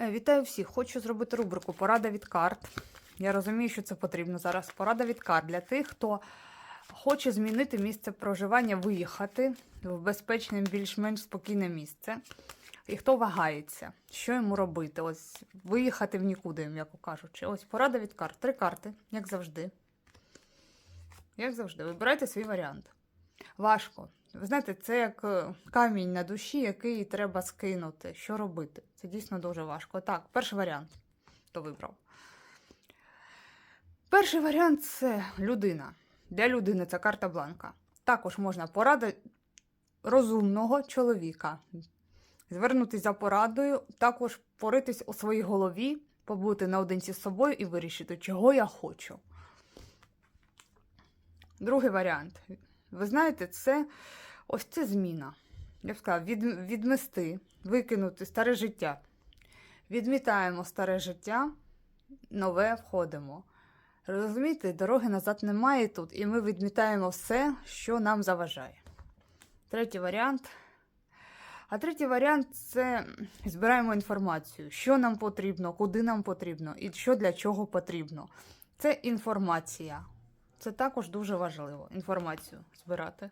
Е, Вітаю всіх! Хочу зробити рубрику Порада від карт. Я розумію, що це потрібно зараз. Порада від карт для тих, хто хоче змінити місце проживання, виїхати в безпечне, більш-менш спокійне місце. І хто вагається, що йому робити? Ось виїхати в нікуди, м'яко кажучи. Ось порада від карт. Три карти, як завжди. Як завжди, вибирайте свій варіант. Важко. Знаєте, це як е, камінь на душі, який треба скинути. Що робити? Це дійсно дуже важко. Так, перший варіант. Хто вибрав? Перший варіант це людина. Для людини це карта бланка. Також можна порада розумного чоловіка. Звернутися за порадою, також поритись у своїй голові, побути наодинці з собою і вирішити, чого я хочу. Другий варіант. Ви знаєте, це ось це зміна. Я б сказала, від, відмести, викинути старе життя. Відмітаємо старе життя, нове входимо. Розумієте, дороги назад немає тут, і ми відмітаємо все, що нам заважає. Третій варіант. А третій варіант це збираємо інформацію, що нам потрібно, куди нам потрібно і що для чого потрібно. Це інформація. Це також дуже важливо інформацію збирати.